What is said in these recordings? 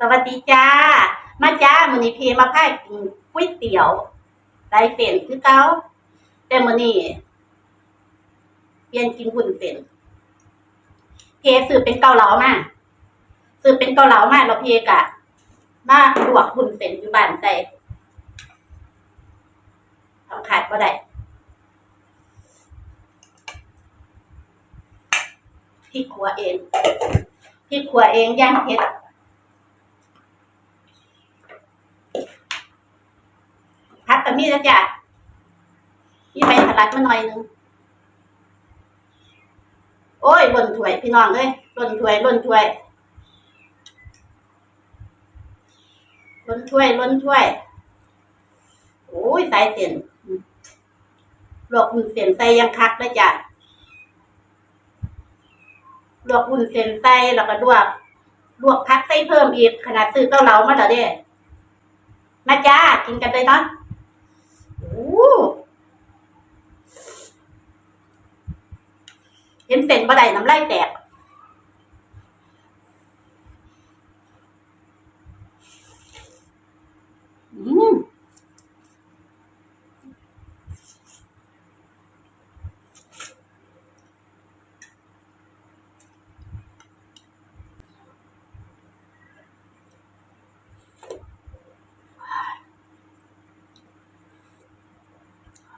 สวัสดีจ้า มาจ้ามือนี้พี่มาพากินก๋วยเตี๋ยวไส้เส้นคือเก่าแต่มือนี้เปลี่ยนกินวุ้นเส้นเพซื้อเป็นเกาเหลามาซื้อเป็นเกาเหลามาแล้วเพกะ มาลวกวุ้นเส้นอยู่บ้านใส่ทำขาดบ่ได้พริกขัวเองพริกขัวเองย่างเผ็ด พักกับมีแล้วจ้ะมีใบสลัดมาหน่อยหนึงโอ้ยล่นถ้วยพี่น้องเอ้ยล่นถ้วยล่นถ้วยล่นถ้วยล่นถ้วยโอ้ยสายเส้นลวกอุ่นเส้นใส่ยังคักเลยจ้ะลวกอุ่นเส้นใส่แล้วก็ลวกลวกพักใส่เพิ่มอีกขนาดซื้อเต้าเหลามาแล้วเด้มาจ้ากินกันเลยเนาะ โอ้ เห็นเส้นบะไดน้ำลายแตกอืม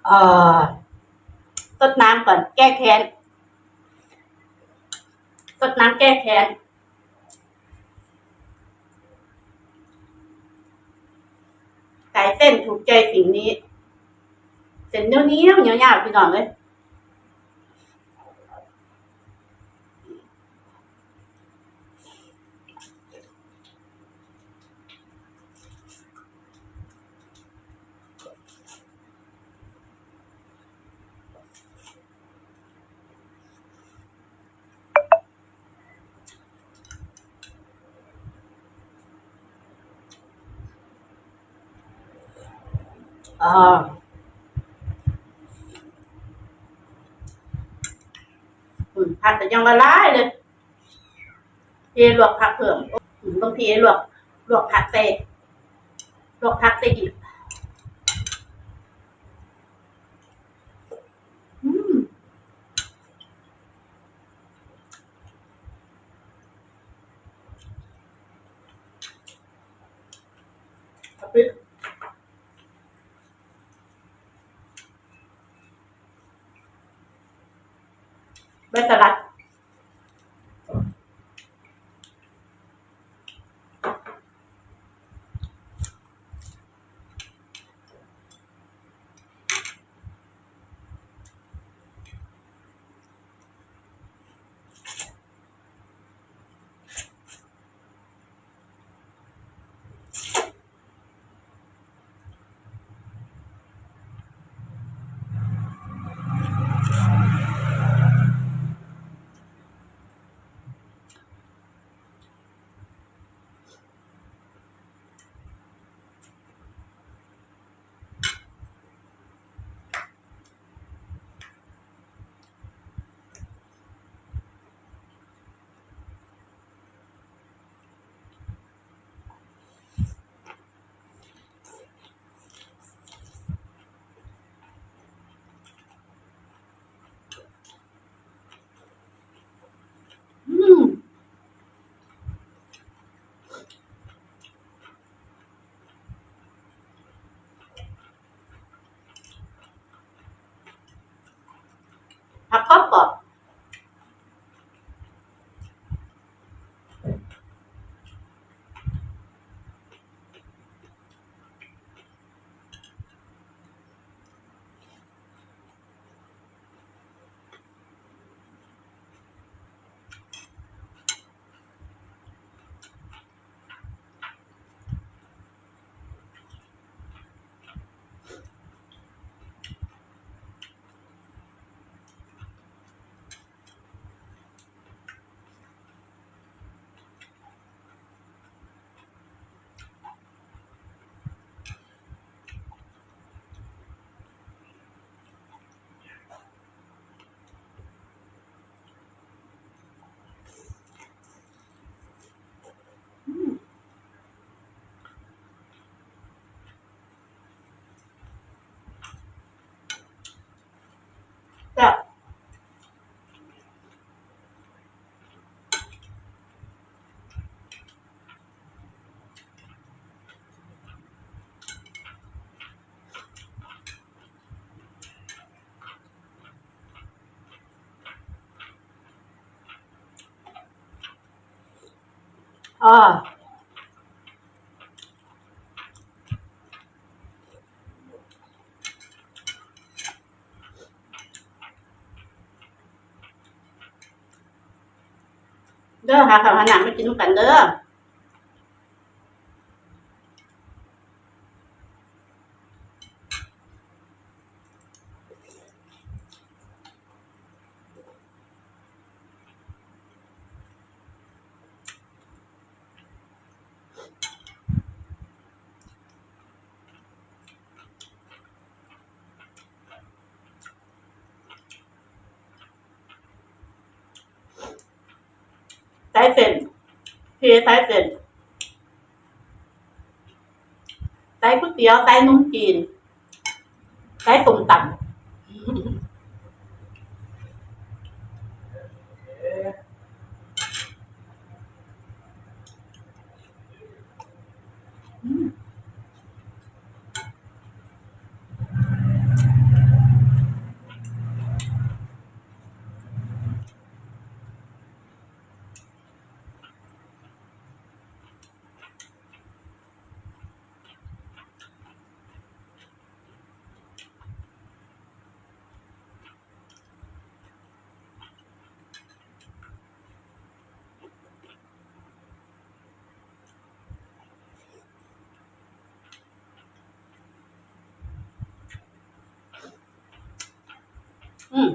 เออสดน้ำก่อนแก้แค้น สดน้ำแก้แค้นไก่เส้นถูกใจสิ่งนี้ เส้นเนี้ยวเนี้ยวๆเหนียวๆพี่น้องเลย อ่าผักแต่ยังละลายเลยเพียลวกผักเพิ่มอืมบางทีลวกลวกผักเตะลวกผักเตะอีกอืมเอาไป ใบสลัด อืม ผักกรอบ อบอ๋อเด้อหาข้าวหาหนังไปกินด้วยกันเด้อ เพสายเส้นสายก๋วยเตี๋ยวใส่นุ่มจีนใส่ส้มตำ อืม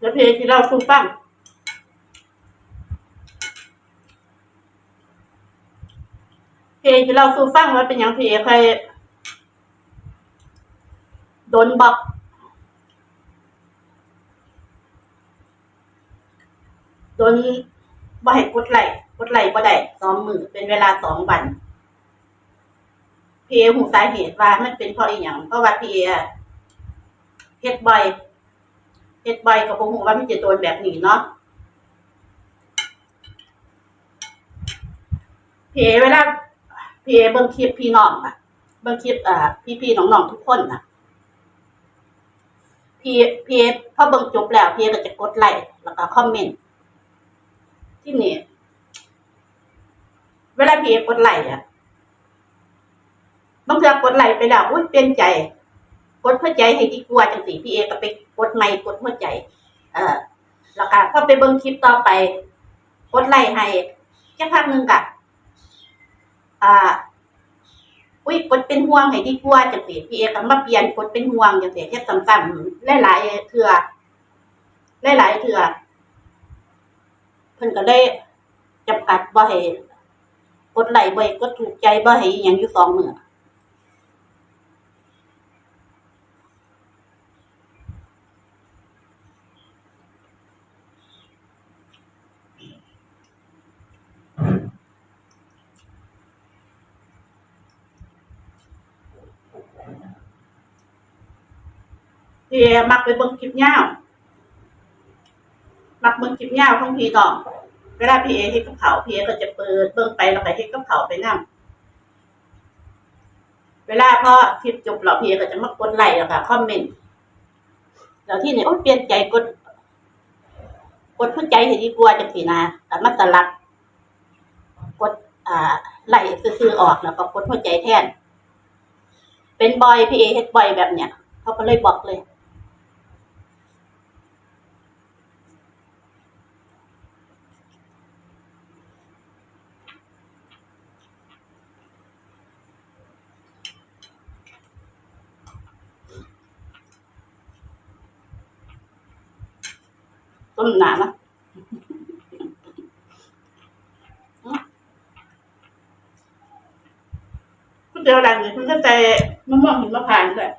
แล้วเพที่เราสู้ฟังเพที่เราสู้ฟังว่าเป็นอย่างเพใครโดนบอกโดนบ่ให้กดไหลกดไหลบ่ได้สองมือเป็นเวลาสองวัน พีเอหูสาเหตุว่ามันเป็นเพราะอีหยังเพราะว่าพีเอเฮ็ดบ่อยเฮ็ดบ่อยก็บ่ฮู้ว่ามันจะโดนแบบนี้เนาะพีเอเวลาพีเอเบิ่งคลิปพี่น้องอะเบิ่งคลิปอ่าพี่ๆน้องๆทุกคนน่ะพีพีเอพอเบิ่งจบแล้วพีเอก็จะกดไลค์แล้วก็คอมเมนต์ที่นี่เวลาพีเอกดไลค์อะ บางเทื่อกดไลค์ไปแล้วอุ้ยเปลี่ยนใจ กดหัวใจให้ดีกว่าจังสีพี่เอก็ไปกดไม่กดหัวใจ เออแล้วก็พอไปเบิ่งคลิปต่อไป กดไลค์ให้แค่พักหนึ่งกะอ่า อุ้ยกดเป็นห่วงให้ดีกว่าจังสีพี่เอก็มาเปลี่ยนกดเป็นห่วงจังสีแค่ซ้ำๆหลายๆเทื่อหลายๆเทื่อเพิ่นก็เลยจำกัดบ่ให้กดไลค์บ่ให้กดถูกใจบ่ให้อิหยังอยู่สองมือ พี่มักไปเบิ่งคลิปยาวมักเบิ่งคลิปยาวของพี่น้องเวลาพี่เอเฮ็ดกับเขาพี่เอก็จะเปิดเบิ่งไปแล้วก็เฮ็ดกับเขาไปนํเวลาพอคลิปจบแล้วพี่เอก็จะมากดไลค์แล้วก็คอมเมนต์แล้วที่นี่โอ้ยเปลี่ยนใจกดกดหัวใจให้ดีกว่าจังซี่นะแต่มาสลับกดอ่าไล่ซื่อๆออกแล้วก็กดหัวใจแทน เป็นบอยพี่เอเฮ็ดบอยแบบเนี้ยเขาก็เลยบอกเลย ต้นหนานะก๋วยเตี๋ยวร้านนี้คุณก็ใส่มะม่วงหิมะพานต์ด้วย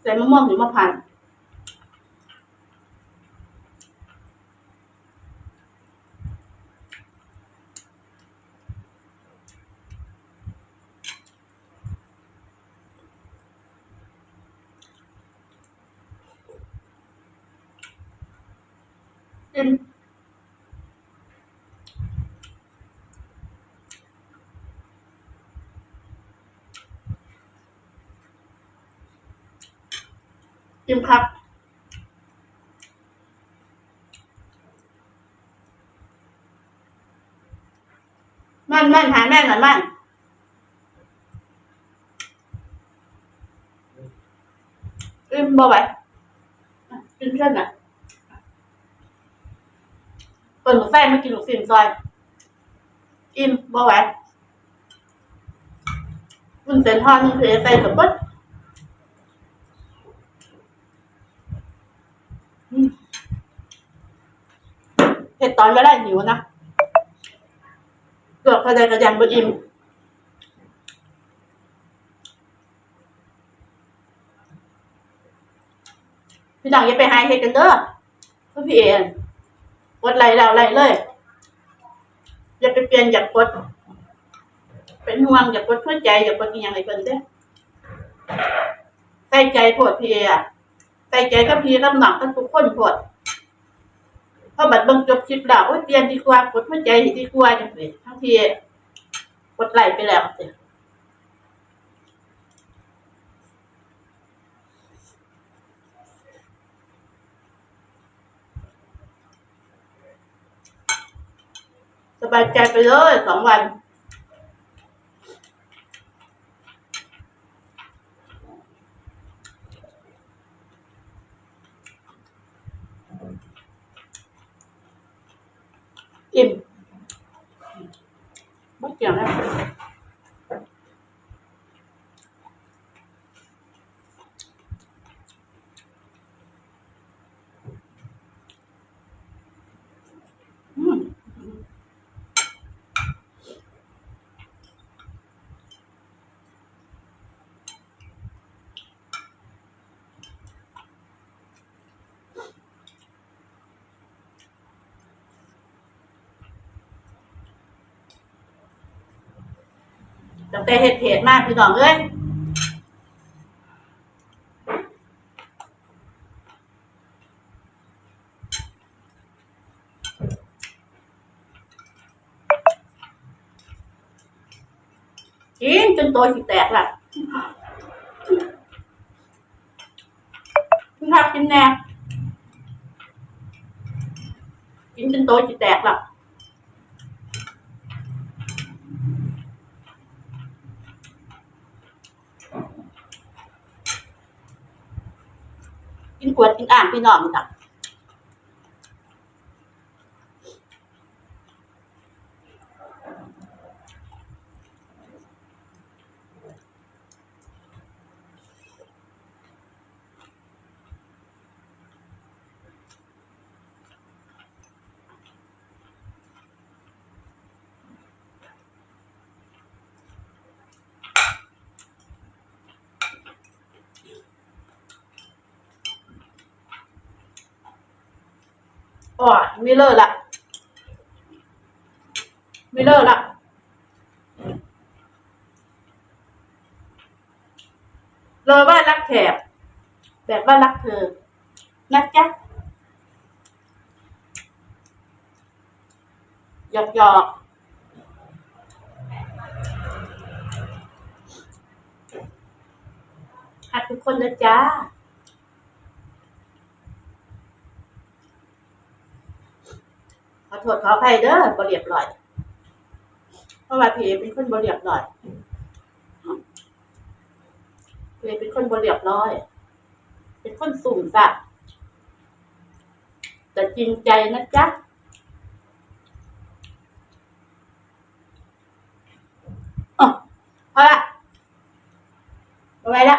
ใส่มะม่วงหิมะพานต์อิ่ม จิ้มครับ มันมันหาแม่หน่อยมันอิ่มบ่ไหวกินเพื่อนอะเปิดหมูไส้มากินหมูสินซอย อิ่มบ่ไหวมันเป็นทอดนึงคือใส่กับปึ๊ด เผ็ดตอนก็ได้หิวนะเกือบกระเดกระยังบอิ่มพี่น้องอย่าไปหายเฮ็ดกันเด้อเพื่อพี่เอ็นกดไลค์แล้วไลค์เลยอย่าไปเปลี่ยนอย่ากด เป็นห่วงอย่ากดเพื่อใจอย่ากดอีหยังไงเพิ่นเด้อใส่ใจโพดพี่เอะใส่ใจกับพี่กับน้องกับทุกคนโพด พอบัดเบิ่งจบคลิปแล้วโอ้ยเปลี่ยนดีกว่ากดหัวใจดีกว่าจังซี่ทั้งที่กดไลค์ไปแล้วสิสบายใจไปเลยสองวัน อิ่มไม่เกี่ยวนะอืม ตั้งแต่เห็ดเพจมากพี่น้องเอ้ยกินจนตัวสิแตกล่ะคุณทับกินแน่กินจนตัวสิแตกล่ะ วดกินอ่างพี่น้องจ้ะ อ๋อไม่เลิกละ ไม่เลิกละเลยว่ารักแขกแบบว่ารักเธอนะจ๊ะหยอกหยอกหักทุกคนนะจ๊ะ อโทษขออภัยเด้อบเรียบร้อยเพราะว่าพี่เอเป็นคนบเรียบร้อยพี่เอเป็นคนบเรียบร้อย เป็นคนสุ่มสักแต่จริงใจนะจ๊ะอ๋อพอละไว้ละ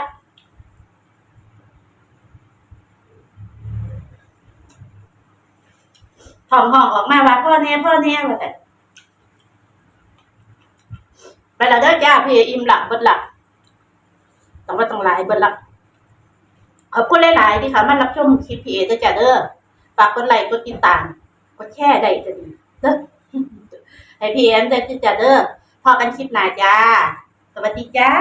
ท้องห้องออกมาว่าพ่อแน่พ่อแน่ว่าแต่ไปแล้วเด้อจ้าพี่อิ่มหลับเบิดหลับต้องว่าต้องหลายเบิดหลับขอบคุณหลายๆที่ค่ะมารับชมคลิปพี่เอเด้อจ้าเด้อฝากกดไลค์กดติดตามกดแชร์ได้จะดีเด้อให้พี่เอ็มเด้จ้าเด้อพอกันคลิปหน้าจ้าสวัสดีจ้า